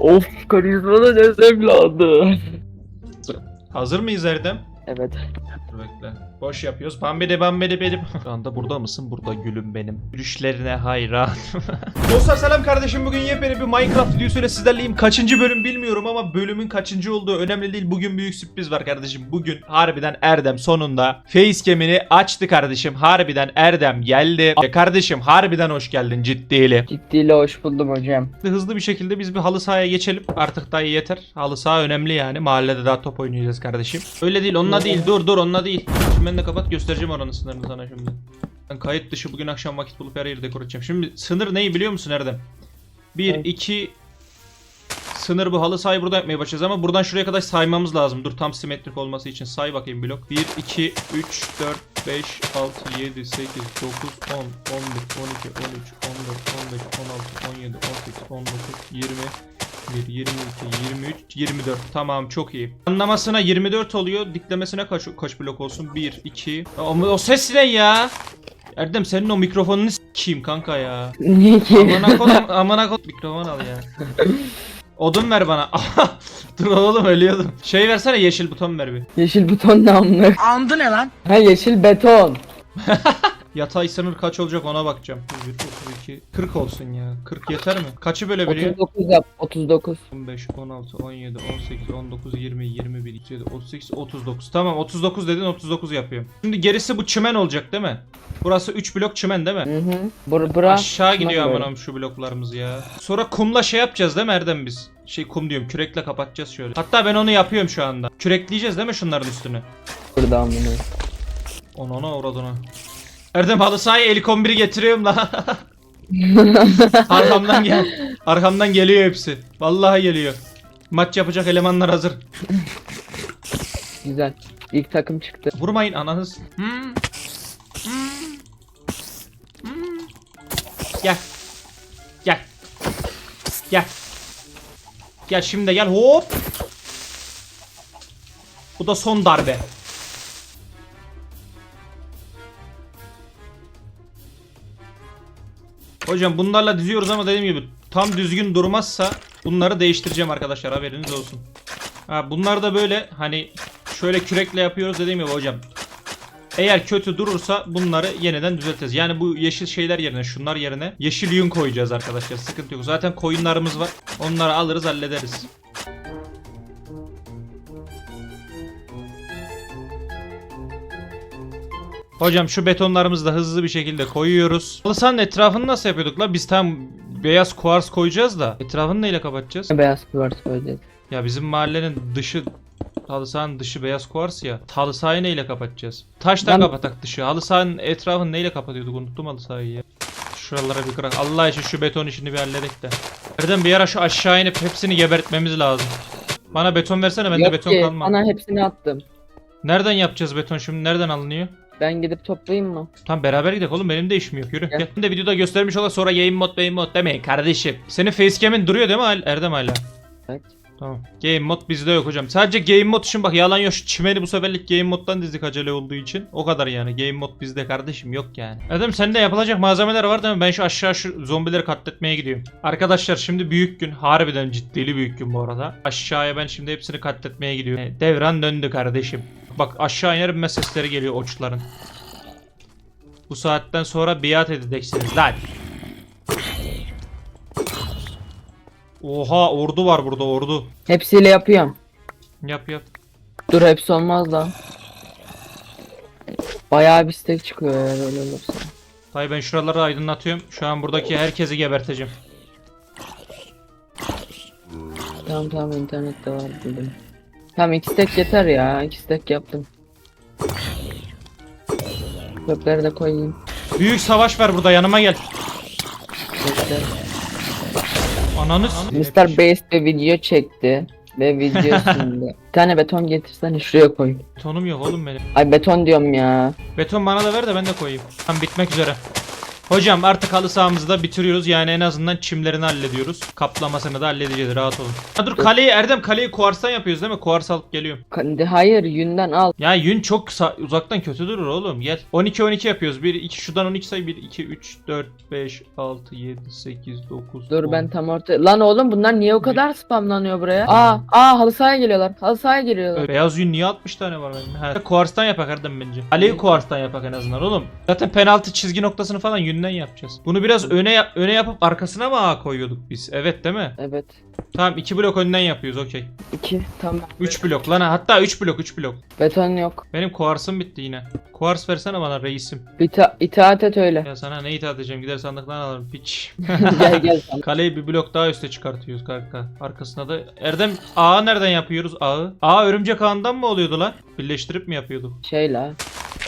Of karizmanın öz evladı. Hazır mıyız Erdem? Evet. Dur bekle. Boş yapıyoruz. Bambidi bambidi bedim. Şu anda burada mısın? Burada gülüm benim. Gülüşlerine hayran. Dostlar selam kardeşim. Bugün yepyeni bir Minecraft videosuyla sizlerleyim. Kaçıncı bölüm bilmiyorum ama bölümün kaçıncı olduğu önemli değil. Bugün büyük sürpriz var kardeşim. Bugün harbiden Erdem sonunda facecam'ini açtı kardeşim. Harbiden Erdem geldi. E kardeşim harbiden hoş geldin ciddiyle. Ciddiyle hoş buldum hocam. Hızlı bir şekilde biz bir halı sahaya geçelim. Artık daha yeter. Halı saha önemli yani. Mahallede daha top oynayacağız kardeşim. Öyle değil onunla değil. Dur dur onunla değil. Şimdi ben de kapat göstereceğim oranın sınırını sana şimdi. Ben kayıt dışı bugün akşam vakit bulup her yeri dekor edeceğim. Şimdi sınır neyi biliyor musun Erdem? 1, Evet. 2 Sınır bu halı sahayı burada yapmaya başlayacağız ama buradan şuraya kadar saymamız lazım. Dur tam simetrik olması için say bakayım blok. 1, 2, 3, 4, 5, 6, 7, 8, 9, 10, 11, 12, 13, 14, 15, 16, 17, 18, 19, 20, 1, 22, 23, 24. Tamam çok iyi. Anlamasına 24 oluyor. Diklemesine kaç, kaç blok olsun? 1, 2. O, o ses ne ya? Erdem senin o mikrofonunu s**eyim kanka ya. Niye ki? Amına kodum, amına kodum. Mikrofon al ya. Odun ver bana. Dur oğlum ölüyordum. Şey versene yeşil buton ver bir. Yeşil buton ne amına? Andı ne lan? Ha yeşil beton. Yatay sınır kaç olacak ona bakacağım. 1, 32, 40 olsun ya. 40 yeter mi? Kaçı bölebiliyor? 39 yap. 39. 15, 16, 17, 18, 19, 20, 21, 27, 38, 39. Tamam 39 dedin 39 yapıyorum. Şimdi gerisi bu çimen olacak değil mi? Burası 3 blok çimen değil mi? Hı hı. Bur bura. Aşağı gidiyor göre. amanım şu bloklarımız ya. Sonra kumla şey yapacağız değil mi Erdem biz? Şey kum diyorum kürekle kapatacağız şöyle. Hatta ben onu yapıyorum şu anda. Kürekleyeceğiz değil mi şunların üstünü? Burada amına. Ona uğradına. Erdem halı sahaya el 11'i getiriyorum la. Arkamdan gel. Arkamdan geliyor hepsi. Vallahi geliyor. Maç yapacak elemanlar hazır. Güzel. İlk takım çıktı. Vurmayın ananız. Hmm. Hmm. Hmm. Gel. Gel. Gel. Gel şimdi gel hop. Bu da son darbe. Hocam bunlarla diziyoruz ama dediğim gibi tam düzgün durmazsa bunları değiştireceğim arkadaşlar haberiniz olsun. Ha bunlar da böyle hani şöyle kürekle yapıyoruz dediğim gibi hocam. Eğer kötü durursa bunları yeniden düzelteceğiz. Yani bu yeşil şeyler yerine şunlar yerine yeşil yün koyacağız arkadaşlar. Sıkıntı yok. Zaten koyunlarımız var. Onları alırız hallederiz. Hocam şu betonlarımızı da hızlı bir şekilde koyuyoruz. Halı sahanın etrafını nasıl yapıyorduk la? Biz tam beyaz kuars koyacağız da. Etrafını neyle kapatacağız? Beyaz kuvars söyledi. Ya bizim mahallenin dışı halı sahanın dışı beyaz kuvars ya. Halı sahayı neyle kapatacağız? Taştan Ben- kapatak dışı. Halı sahanın etrafını neyle kapatıyorduk? Unuttum halı sahayı ya. Şuralara bir kırak. Allah için şu beton işini bir halledek de. Erdem bir ara şu aşağı inip hepsini gebertmemiz lazım. Bana beton versene bende Yok beton ki, kalmadı. Ana hepsini attım. Nereden yapacağız beton şimdi? Nereden alınıyor? Ben gidip toplayayım mı? Tamam beraber gidelim oğlum benim de işim yok yürü. Gel. Gel. Videoda göstermiş ola sonra yayın mod yayın mod demeyin kardeşim. Senin facecam'in duruyor değil mi Hal- Erdem hala? Evet. Tamam. Game mod bizde yok hocam. Sadece game mod için bak yalan yok. Çimeni bu seferlik game moddan dizdik acele olduğu için. O kadar yani. Game mod bizde kardeşim yok yani. Erdem sende yapılacak malzemeler var değil mi? Ben şu aşağı şu zombileri katletmeye gidiyorum. Arkadaşlar şimdi büyük gün. Harbiden ciddili büyük gün bu arada. Aşağıya ben şimdi hepsini katletmeye gidiyorum. E, Devran döndü kardeşim. Bak aşağı inerim ve sesleri geliyor oçların. Bu saatten sonra biat edeceksiniz lan. Oha ordu var burada ordu. Hepsiyle yapıyorum. Yap yap. Dur hepsi olmaz lan. Bayağı bir stack çıkıyor ya böyle olursa. Dayı ben şuraları aydınlatıyorum. Şu an buradaki herkesi geberteceğim. Tamam tamam internette var buldum. Tamam iki stack yeter ya. iki stack yaptım. Kökleri de koyayım. Büyük savaş var burada yanıma gel. Bekle. Mr. Beast bir video çekti. Ve videosunda. bir tane beton getirsene şuraya koy. Betonum yok oğlum benim. Ay beton diyorum ya. Beton bana da ver de ben de koyayım. Tam bitmek üzere. Hocam artık halı sahamızı da bitiriyoruz. Yani en azından çimlerini hallediyoruz. Kaplamasını da halledeceğiz. Rahat olun. Ha dur kaleyi Erdem kaleyi kuarstan yapıyoruz değil mi? Kuars alıp geliyorum. Ka- Hayır yünden al. Ya yün çok sa- uzaktan kötü durur oğlum. Gel. 12 12 yapıyoruz. 1 2 şuradan 12 say 1 2 3 4 5 6 7 8 9 Dur 10. ben tam orta. Lan oğlum bunlar niye o kadar spamlanıyor buraya? Aa, aa halı sahaya geliyorlar. Halı sahaya geliyorlar. Beyaz yün niye 60 tane var bende? Ha, kuarstan yapak Erdem bence. Kaleyi kuarstan yapak en azından oğlum. Zaten penaltı çizgi noktasını falan yünden yapacağız. Bunu biraz öne yap- öne yapıp arkasına mı ağ koyuyorduk biz? Evet değil mi? Evet. Tamam 2 blok önden yapıyoruz okey. İki tamam. 3 blok lan ha. hatta 3 blok 3 blok. Beton yok. Benim kuarsım bitti yine. Kuars versene bana reisim. İta itaat et öyle. Ya sana ne itaat edeceğim gider sandıktan alırım piç. gel gel sen. Kaleyi bir blok daha üste çıkartıyoruz kanka. Arkasına da Erdem ağı nereden yapıyoruz ağı? Ağı örümcek ağından mı oluyordu lan? Birleştirip mi yapıyorduk? Şey la.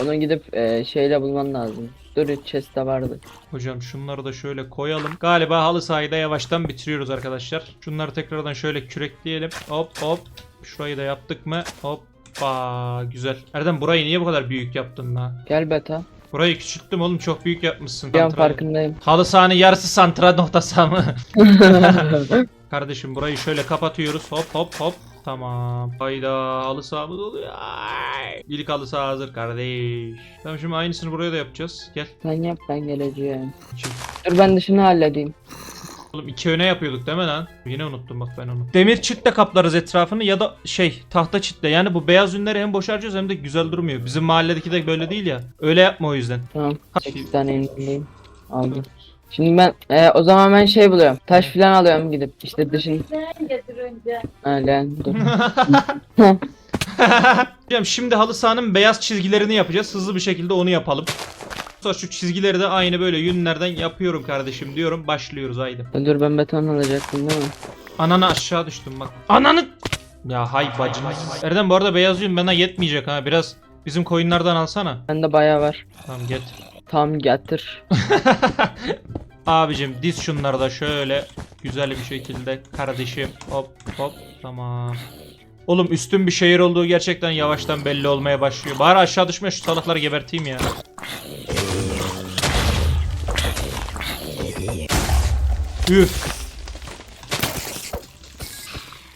Onu gidip e, şeyle bulman lazım. Dur chest'te vardı. Hocam şunları da şöyle koyalım. Galiba halı sahayı da yavaştan bitiriyoruz arkadaşlar. Şunları tekrardan şöyle kürekleyelim. Hop hop. Şurayı da yaptık mı? Hoppa güzel. Erdem burayı niye bu kadar büyük yaptın la? Gel beta. Burayı küçülttüm oğlum çok büyük yapmışsın. Santrali. farkındayım. Halı sahanın yarısı santra noktası mı? Kardeşim burayı şöyle kapatıyoruz. Hop hop hop. Tamam. Hayda halı sahamız oluyor. Ay. İlk halı saha hazır kardeş. Tamam şimdi aynısını buraya da yapacağız. Gel. Sen yap ben geleceğim. Çık. Dur ben dışını halledeyim. Oğlum iki öne yapıyorduk değil mi lan? Yine unuttum bak ben onu. Demir çitle kaplarız etrafını ya da şey tahta çitle. Yani bu beyaz ünleri hem boş harcıyoruz hem de güzel durmuyor. Bizim mahalledeki de böyle değil ya. Öyle yapma o yüzden. Tamam. 8 tane elimdeyim. Aldım. Şimdi ben e, o zaman ben şey buluyorum. Taş filan alıyorum gidip işte dışını. Önce. Dur. Hocam şimdi halı sahanın beyaz çizgilerini yapacağız. Hızlı bir şekilde onu yapalım. Sonra şu çizgileri de aynı böyle yünlerden yapıyorum kardeşim diyorum. Başlıyoruz haydi. dur ben beton alacaktım değil mi? Ananı aşağı düştüm bak. Ananı... Ya hay bacım. Erdem bu arada beyaz yün bana yetmeyecek ha. Biraz bizim koyunlardan alsana. Bende bayağı var. Tamam get. Tam getir. Abicim diz şunları da şöyle güzel bir şekilde kardeşim. Hop hop tamam. Oğlum üstün bir şehir olduğu gerçekten yavaştan belli olmaya başlıyor. Bari aşağı düşme şu salakları geberteyim ya. Üf.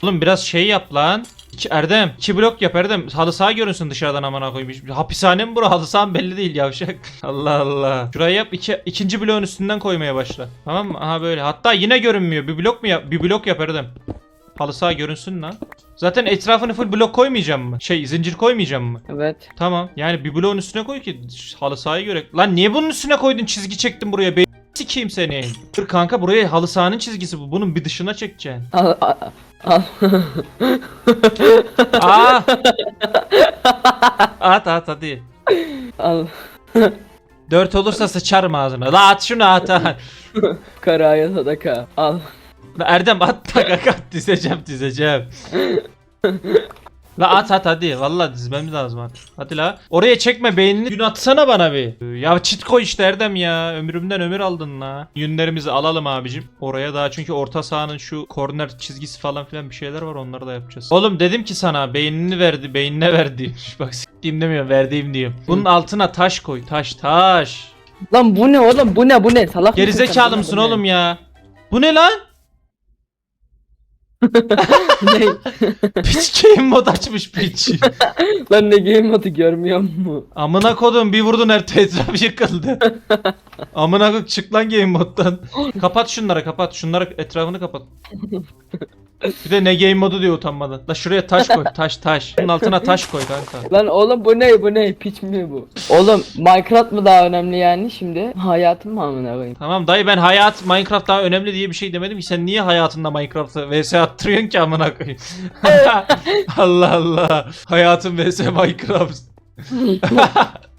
Oğlum biraz şey yap lan. İki, Erdem, iki blok yap Erdem. Halı saha görünsün dışarıdan amına koyayım. Hapishane mi bura? Halı saha mı belli değil yavşak. Allah Allah. Şurayı yap. Iki, ikinci bloğun üstünden koymaya başla. Tamam mı? Aha böyle. Hatta yine görünmüyor. Bir blok mu yap? Bir blok yap Erdem. Halı saha görünsün lan. Zaten etrafını full blok koymayacağım mı? Şey zincir koymayacağım mı? Evet. Tamam. Yani bir bloğun üstüne koy ki halı sahaya göre. Lan niye bunun üstüne koydun çizgi çektin buraya? Be sikeyim seni. Dur kanka buraya halı sahanın çizgisi bu. Bunun bir dışına çekeceksin. Al al. al. Aa! at at hadi. al. Dört olursa sıçarım ağzına. La at şunu at at. Karaya sadaka. Al. Erdem at da at dizeceğim dizeceğim. La at at hadi. Vallahi dizmemiz lazım artık. Hadi la. Oraya çekme beynini. Gün atsana bana bir. Ya çit koy işte Erdem ya. Ömrümden ömür aldın la. Yünlerimizi alalım abicim. Oraya daha çünkü orta sahanın şu korner çizgisi falan filan bir şeyler var onları da yapacağız. Oğlum dedim ki sana beynini verdi. Beynine verdi. Bak s**tiğim demiyorum verdiğim diyorum. Bunun altına taş koy. Taş taş. Lan bu ne oğlum bu ne bu ne salak? Gerizekalı mısın oğlum ya? Bu ne lan? Ne? Piç game mod açmış piç. Lan ne game modu görmüyor musun? Amına kodum bir vurdun her etrafı yıkıldı. Amına kodum çık lan game moddan. kapat şunları kapat. Şunları etrafını kapat. Bir de ne game modu diyor utanmadan. La şuraya taş koy. Taş taş. Bunun altına taş koy kanka. Lan oğlum bu ne bu ne piç mi bu? Oğlum Minecraft mı daha önemli yani şimdi? Hayatım mı amına koyayım? Tamam dayı ben hayat Minecraft daha önemli diye bir şey demedim ki sen niye hayatında Minecraft'ı vs attırıyorsun ki amına koyayım. Allah Allah. Hayatım vs Minecraft.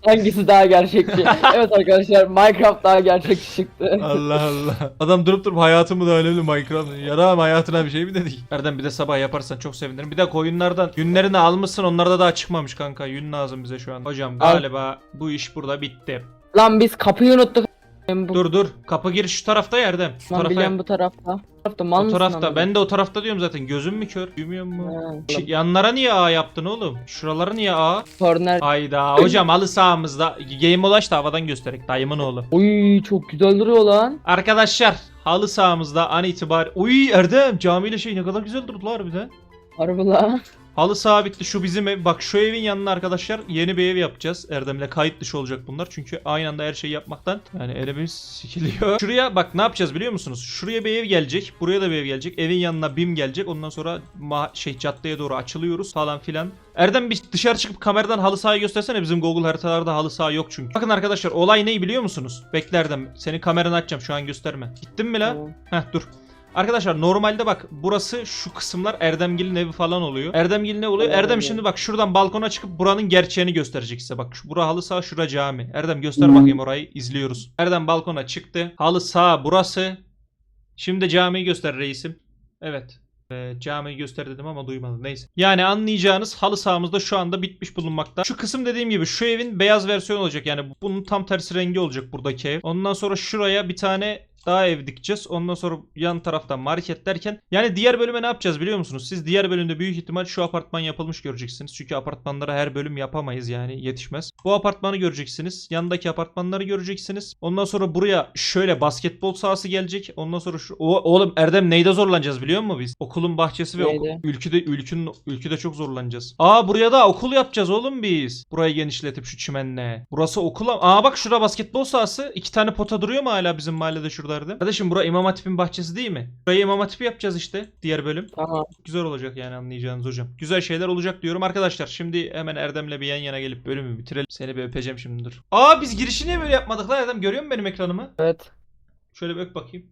Hangisi daha gerçekçi? evet arkadaşlar Minecraft daha gerçekçi çıktı. Allah Allah. Adam durup durup hayatımı da önemli Minecraft. Yaram hayatına bir şey mi dedik? Erdem bir de sabah yaparsan çok sevinirim. Bir de koyunlardan günlerini almışsın onlarda daha çıkmamış kanka. Yün lazım bize şu an. Hocam Al. galiba bu iş burada bitti. Lan biz kapıyı unuttuk. Ben bu, Dur dur. Kapı giriş şu tarafta ya Erdem. Şu ben tarafa biliyorum bu tarafta. Bu tarafta mal O mısın tarafta. Ben de o tarafta diyorum zaten. Gözüm mü kör? Duymuyor mu? Ha, yanlara niye A yaptın oğlum? Şuralara niye A? Korner. Hayda hocam halı sahamızda Game Ulaş da havadan göstererek dayımın oğlu. Uy çok güzel duruyor lan. Arkadaşlar halı sahamızda an itibar. Uy Erdem camiyle şey ne kadar güzel durdu lan harbiden. Harbi la. Halı saha bitti şu bizim ev. Bak şu evin yanına arkadaşlar yeni bir ev yapacağız. Erdem'le kayıt dışı olacak bunlar. Çünkü aynı anda her şeyi yapmaktan yani elimiz sikiliyor. Şuraya bak ne yapacağız biliyor musunuz? Şuraya bir ev gelecek. Buraya da bir ev gelecek. Evin yanına BİM gelecek. Ondan sonra şey caddeye doğru açılıyoruz falan filan. Erdem bir dışarı çıkıp kameradan halı sahayı göstersene. Bizim Google haritalarda halı saha yok çünkü. Bakın arkadaşlar olay ne biliyor musunuz? Bekle Erdem. Senin kameranı açacağım şu an gösterme. Gittin mi la? Tamam. Heh dur. Arkadaşlar normalde bak burası şu kısımlar Erdemgil'in evi falan oluyor. Erdemgil'in ne oluyor? Erdem şimdi bak şuradan balkona çıkıp buranın gerçeğini gösterecek size. Bak şu bura halı saha şura cami. Erdem göster bakayım orayı izliyoruz. Erdem balkona çıktı. Halı saha burası. Şimdi camiyi göster reisim. Evet. Ee, camiyi göster dedim ama duymadım. Neyse. Yani anlayacağınız halı sahamızda şu anda bitmiş bulunmakta. Şu kısım dediğim gibi şu evin beyaz versiyonu olacak. Yani bunun tam tersi rengi olacak buradaki ev. Ondan sonra şuraya bir tane daha ev dikeceğiz. Ondan sonra yan taraftan market derken yani diğer bölüme ne yapacağız biliyor musunuz? Siz diğer bölümde büyük ihtimal şu apartman yapılmış göreceksiniz. Çünkü apartmanlara her bölüm yapamayız yani yetişmez. Bu apartmanı göreceksiniz. Yandaki apartmanları göreceksiniz. Ondan sonra buraya şöyle basketbol sahası gelecek. Ondan sonra şu o, oğlum Erdem neyde zorlanacağız biliyor musun biz? Okulun bahçesi ve oku- Neyde? ülkede ülkün ülkede çok zorlanacağız. Aa buraya da okul yapacağız oğlum biz. Burayı genişletip şu çimenle. Burası okul. am- Aa bak şurada basketbol sahası. İki tane pota duruyor mu hala bizim mahallede şurada Erdem? Kardeşim bura İmam Hatip'in bahçesi değil mi? Burayı İmam Hatip'i yapacağız işte diğer bölüm. Tamam. Güzel olacak yani anlayacağınız hocam. Güzel şeyler olacak diyorum arkadaşlar. Şimdi hemen Erdem'le bir yan yana gelip bölümü bitirelim. Seni bir öpeceğim şimdi dur. Aa biz girişi niye böyle yapmadık lan Erdem? Görüyor musun benim ekranımı? Evet. Şöyle bir öp bakayım.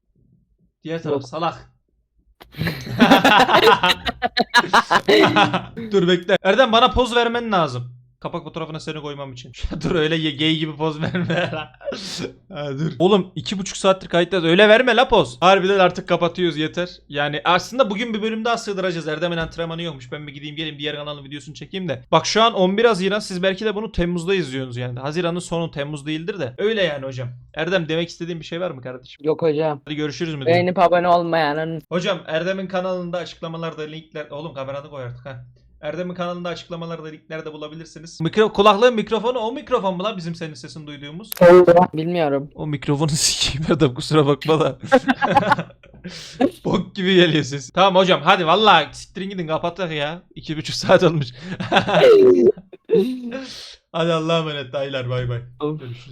Diğer taraf Yok. salak. Dur bekle. Erdem bana poz vermen lazım. Kapak fotoğrafına seni koymam için. dur öyle ye- gay gibi poz verme. ha, dur. Oğlum iki buçuk saattir kayıttayız. Öyle verme la poz. Harbiden artık kapatıyoruz yeter. Yani aslında bugün bir bölüm daha sığdıracağız. Erdem'in antrenmanı yokmuş. Ben bir gideyim geleyim diğer kanalın videosunu çekeyim de. Bak şu an 11 Haziran. Siz belki de bunu Temmuz'da izliyorsunuz yani. Haziran'ın sonu Temmuz değildir de. Öyle yani hocam. Erdem demek istediğin bir şey var mı kardeşim? Yok hocam. Hadi görüşürüz mü? Beğenip abone olmayanın. Hocam Erdem'in kanalında açıklamalarda linkler... Oğlum kameranı koy artık ha. Erdem'in kanalında açıklamalarda linkler bulabilirsiniz. Mikro kulaklığın mikrofonu o mikrofon mu lan bizim senin sesini duyduğumuz? Bilmiyorum. O mikrofonu sikeyim Erdem kusura bakma da. Bok gibi geliyor ses. Tamam hocam hadi vallahi siktirin gidin kapattık ya. İki buçuk saat olmuş. hadi Allah'a emanet dayılar bay bay. Görüşürüz.